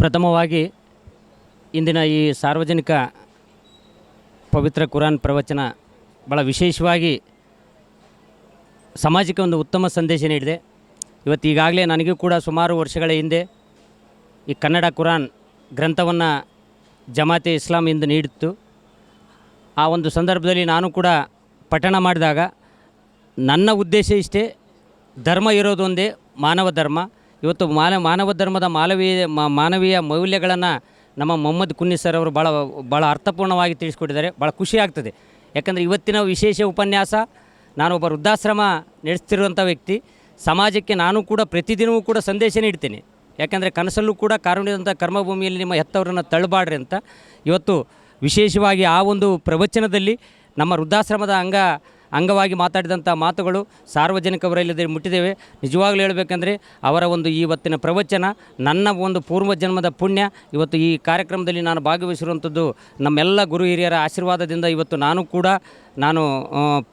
ಪ್ರಥಮವಾಗಿ ಇಂದಿನ ಈ ಸಾರ್ವಜನಿಕ ಪವಿತ್ರ ಕುರಾನ್ ಪ್ರವಚನ ಭಾಳ ವಿಶೇಷವಾಗಿ ಸಮಾಜಕ್ಕೆ ಒಂದು ಉತ್ತಮ ಸಂದೇಶ ನೀಡಿದೆ. ಇವತ್ತು ಈಗಾಗಲೇ ನನಗೂ ಕೂಡ ಸುಮಾರು ವರ್ಷಗಳ ಹಿಂದೆ ಈ ಕನ್ನಡ ಕುರಾನ್ ಗ್ರಂಥವನ್ನು ಜಮಾತೆ ಇಸ್ಲಾಂ ಎಂದು ನೀಡಿತ್ತು. ಆ ಒಂದು ಸಂದರ್ಭದಲ್ಲಿ ನಾನು ಕೂಡ ಪಠಣ ಮಾಡಿದಾಗ ನನ್ನ ಉದ್ದೇಶ ಇಷ್ಟೇ, ಧರ್ಮ ಇರೋದು ಒಂದೇ ಮಾನವ ಧರ್ಮ. ಇವತ್ತು ಮಾನ ಮಾನವ ಧರ್ಮದ ಮಾನವೀಯ ಮಾನವೀಯ ಮೌಲ್ಯಗಳನ್ನು ನಮ್ಮ ಮೊಹಮ್ಮದ್ ಕುನ್ನಿ ಸರ್ ಅವರು ಭಾಳ ಭಾಳ ಅರ್ಥಪೂರ್ಣವಾಗಿ ತಿಳಿಸ್ಕೊಟ್ಟಿದ್ದಾರೆ. ಭಾಳ ಖುಷಿ ಆಗ್ತದೆ. ಯಾಕಂದರೆ ಇವತ್ತಿನ ವಿಶೇಷ ಉಪನ್ಯಾಸ ನಾನೊಬ್ಬ ವೃದ್ಧಾಶ್ರಮ ನಡೆಸ್ತಿರುವಂಥ ವ್ಯಕ್ತಿ. ಸಮಾಜಕ್ಕೆ ನಾನು ಕೂಡ ಪ್ರತಿದಿನವೂ ಕೂಡ ಸಂದೇಶ ನೀಡ್ತೇನೆ ಯಾಕಂದರೆ ಕನಸಲ್ಲೂ ಕೂಡ ಕಾರುಣ್ಯದಂಥ ಕರ್ಮಭೂಮಿಯಲ್ಲಿ ನಿಮ್ಮ ಹೆತ್ತವರನ್ನು ತಳ್ಳಬಾಡ್ರಿ ಅಂತ. ಇವತ್ತು ವಿಶೇಷವಾಗಿ ಆ ಒಂದು ಪ್ರವಚನದಲ್ಲಿ ನಮ್ಮ ವೃದ್ಧಾಶ್ರಮದ ಅಂಗ ಅಂಗವಾಗಿ ಮಾತಾಡಿದಂಥ ಮಾತುಗಳು ಸಾರ್ವಜನಿಕವರಲ್ಲದೆ ಮುಟ್ಟಿದ್ದೇವೆ ನಿಜವಾಗ್ಲೂ ಹೇಳಬೇಕಂದ್ರೆ ಅವರ ಒಂದು ಇವತ್ತಿನ ಪ್ರವಚನ, ನನ್ನ ಒಂದು ಪೂರ್ವ ಜನ್ಮದ ಪುಣ್ಯ, ಇವತ್ತು ಈ ಕಾರ್ಯಕ್ರಮದಲ್ಲಿ ನಾನು ಭಾಗವಹಿಸಿರುವಂಥದ್ದು ನಮ್ಮೆಲ್ಲ ಗುರು ಹಿರಿಯರ ಆಶೀರ್ವಾದದಿಂದ ಇವತ್ತು ನಾನು ಕೂಡ ನಾನು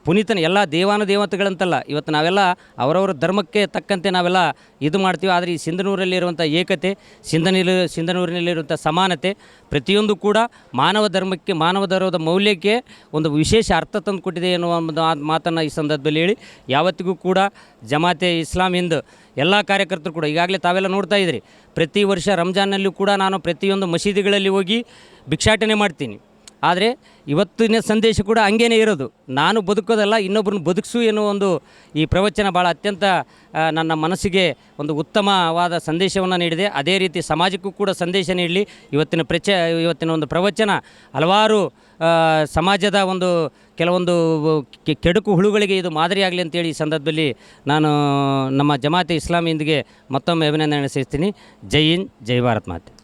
ಪುನೀತನ ಎಲ್ಲ ದೇವಾನು ದೇವತೆಗಳಂತಲ್ಲ, ಇವತ್ತು ನಾವೆಲ್ಲ ಅವರವರ ಧರ್ಮಕ್ಕೆ ತಕ್ಕಂತೆ ನಾವೆಲ್ಲ ಇದು ಮಾಡ್ತೀವಿ. ಆದರೆ ಈ ಸಿಂಧನೂರಲ್ಲಿರುವಂಥ ಏಕತೆ, ಸಿಂಧನೂರು ಸಿಂಧನೂರಿನಲ್ಲಿರುವಂಥ ಸಮಾನತೆ, ಪ್ರತಿಯೊಂದು ಕೂಡ ಮಾನವ ಧರ್ಮಕ್ಕೆ, ಮಾನವ ಧರ್ಮದ ಮೌಲ್ಯಕ್ಕೆ ಒಂದು ವಿಶೇಷ ಅರ್ಥ ತಂದು ಕೊಟ್ಟಿದೆ ಎನ್ನುವ ಒಂದು ಮಾತನ್ನು ಈ ಸಂದರ್ಭದಲ್ಲಿ ಹೇಳಿ. ಯಾವತ್ತಿಗೂ ಕೂಡ ಜಮಾತೆ ಇಸ್ಲಾಂ ಹಿಂದ್ ಎಲ್ಲ ಕಾರ್ಯಕರ್ತರು ಕೂಡ, ಈಗಾಗಲೇ ತಾವೆಲ್ಲ ನೋಡ್ತಾ ಇದ್ದೀರಿ ಪ್ರತಿ ವರ್ಷ ರಂಜಾನ್ನಲ್ಲೂ ಕೂಡ ನಾನು ಪ್ರತಿಯೊಂದು ಮಸೀದಿಗಳಲ್ಲಿ ಹೋಗಿ ಭಿಕ್ಷಾಟನೆ ಮಾಡ್ತೀನಿ. ಆದರೆ ಇವತ್ತಿನ ಸಂದೇಶ ಕೂಡ ಹಂಗೇನೆ ಇರೋದು. ನಾನು ಬದುಕೋದಲ್ಲ ಇನ್ನೊಬ್ಬರನ್ನು ಬದುಕಿಸು ಎನ್ನುವ ಒಂದು ಈ ಪ್ರವಚನ ಭಾಳ ಅತ್ಯಂತ ನನ್ನ ಮನಸ್ಸಿಗೆ ಒಂದು ಉತ್ತಮವಾದ ಸಂದೇಶವನ್ನು ನೀಡಿದೆ. ಅದೇ ರೀತಿ ಸಮಾಜಕ್ಕೂ ಕೂಡ ಸಂದೇಶ ನೀಡಲಿ. ಇವತ್ತಿನ ಪ್ರಚ, ಇವತ್ತಿನ ಒಂದು ಪ್ರವಚನ ಹಲವಾರು ಸಮಾಜದ ಒಂದು ಕೆಲವೊಂದು ಕೆಡುಕು ಹುಳುಗಳಿಗೆ ಇದು ಮಾದರಿಯಾಗಲಿ ಅಂತೇಳಿ ಈ ಸಂದರ್ಭದಲ್ಲಿ ನಾನು ನಮ್ಮ ಜಮಾತೆ ಇಸ್ಲಾಮಿಯಿಂದಿಗೆ ಮತ್ತೊಮ್ಮೆ ಅಭಿನಂದನೆ ಸಲ್ಲಿಸ್ತೀನಿ. ಜೈ ಹಿಂದ್, ಜೈ ಭಾರತ್ ಮಾತೆ.